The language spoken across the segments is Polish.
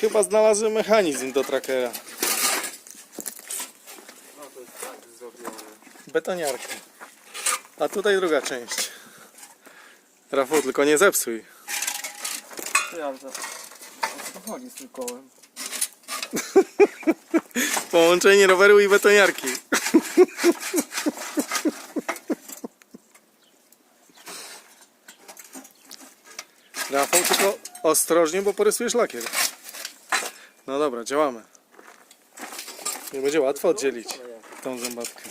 Chyba znalazłem mechanizm do trackera. No to jest tak zrobione. Betoniarka. A tutaj druga część. Rafał, tylko nie zepsuj. Prawda. O co chodzi z tym kołem? Połączenie roweru i betoniarki. Rafał, tylko ostrożnie, bo porysujesz lakier. No dobra, działamy. Nie będzie łatwo oddzielić tą zębatkę.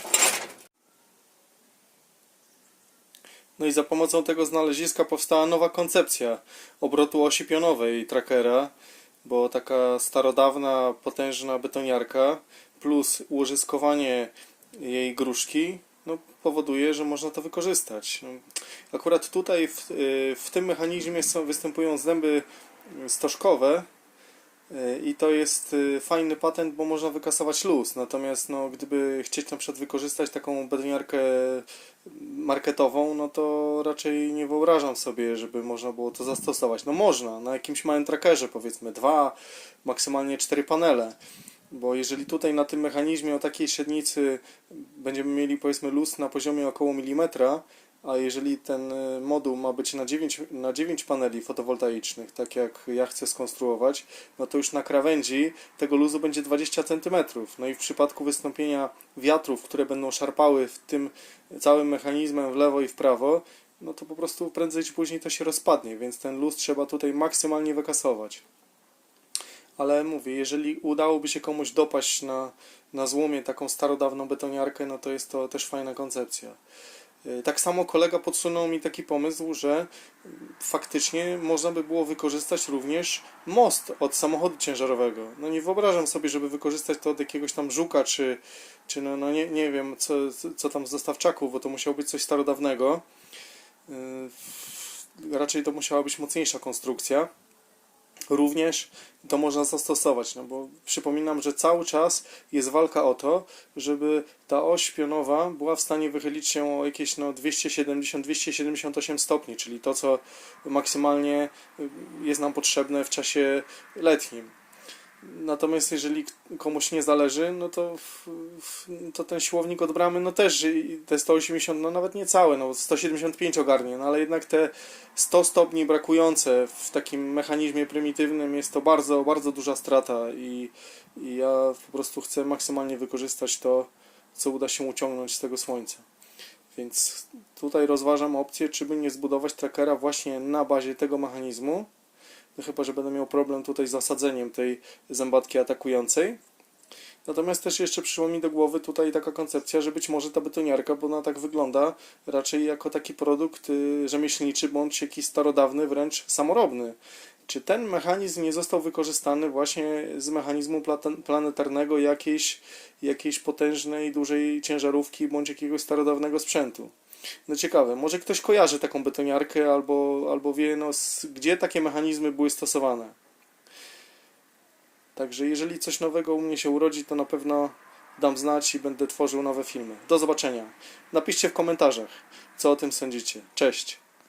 No i za pomocą tego znaleziska powstała nowa koncepcja obrotu osi pionowej trackera, bo taka starodawna, potężna betoniarka plus ułożyskowanie jej gruszki no, powoduje, że można to wykorzystać. No, Akurat tutaj w, y, w tym mechanizmie są, występują zęby stożkowe, y, i to jest y, fajny patent, bo można wykasować luz. Natomiast no, gdyby chcieć na przykład wykorzystać taką betoniarkę marketową, no to raczej nie wyobrażam sobie, żeby można było to zastosować. No można, na jakimś małym trackerze powiedzmy dwa, maksymalnie cztery panele. Bo jeżeli tutaj na tym mechanizmie o takiej średnicy będziemy mieli powiedzmy luz na poziomie około milimetra, a jeżeli ten y, moduł ma być na 9, na 9 paneli fotowoltaicznych, tak jak ja chcę skonstruować, no to już na krawędzi tego luzu będzie 20 cm. No i w przypadku wystąpienia wiatrów, które będą szarpały w tym całym mechanizmem w lewo i w prawo, no to po prostu prędzej czy później to się rozpadnie, więc ten luz trzeba tutaj maksymalnie wykasować. Ale mówię, jeżeli udałoby się komuś dopaść na, na złomie taką starodawną betoniarkę, no to jest to też fajna koncepcja. Y, Tak samo kolega podsunął mi taki pomysł, że faktycznie można by było wykorzystać również most od samochodu ciężarowego. No nie wyobrażam sobie, żeby wykorzystać to od jakiegoś tam żuka, czy, czy no, no nie, nie wiem, co, co tam z dostawczaków, bo to musiało być coś starodawnego. Yy, Raczej to musiała być mocniejsza konstrukcja. Również to można zastosować, no bo przypominam, że cały czas jest walka o to, żeby ta oś pionowa była w stanie wychylić się o jakieś no 270-278 stopni, czyli to, co maksymalnie y, jest nam potrzebne w czasie letnim. Natomiast jeżeli komuś nie zależy, no to, w- w- to ten siłownik od bramy, no też te 180, no nawet nie całe, no 175 ogarnie, no ale jednak te 100 stopni brakujące w takim mechanizmie prymitywnym jest to bardzo, bardzo duża strata i, i ja po prostu chcę maksymalnie wykorzystać to, co uda się uciągnąć z tego słońca. Więc tutaj rozważam opcję, czy by nie zbudować trackera właśnie na bazie tego mechanizmu, no chyba, że będę miał problem tutaj z zasadzeniem tej zębatki atakującej. Natomiast też jeszcze przyszło mi do głowy tutaj taka koncepcja, że być może ta betoniarka, bo ona tak wygląda raczej jako taki produkt y, rzemieślniczy bądź jakiś starodawny, wręcz samorobny. Czy ten mechanizm nie został wykorzystany właśnie z mechanizmu planetarnego jakiejś, jakiejś potężnej, dużej ciężarówki bądź jakiegoś starodawnego sprzętu? No ciekawe, może ktoś kojarzy taką betoniarkę albo, albo wie, no, gdzie takie mechanizmy były stosowane. Także jeżeli coś nowego u mnie się urodzi, to na pewno dam znać i będę tworzył nowe filmy. Do zobaczenia. Napiszcie w komentarzach, co o tym sądzicie. Cześć.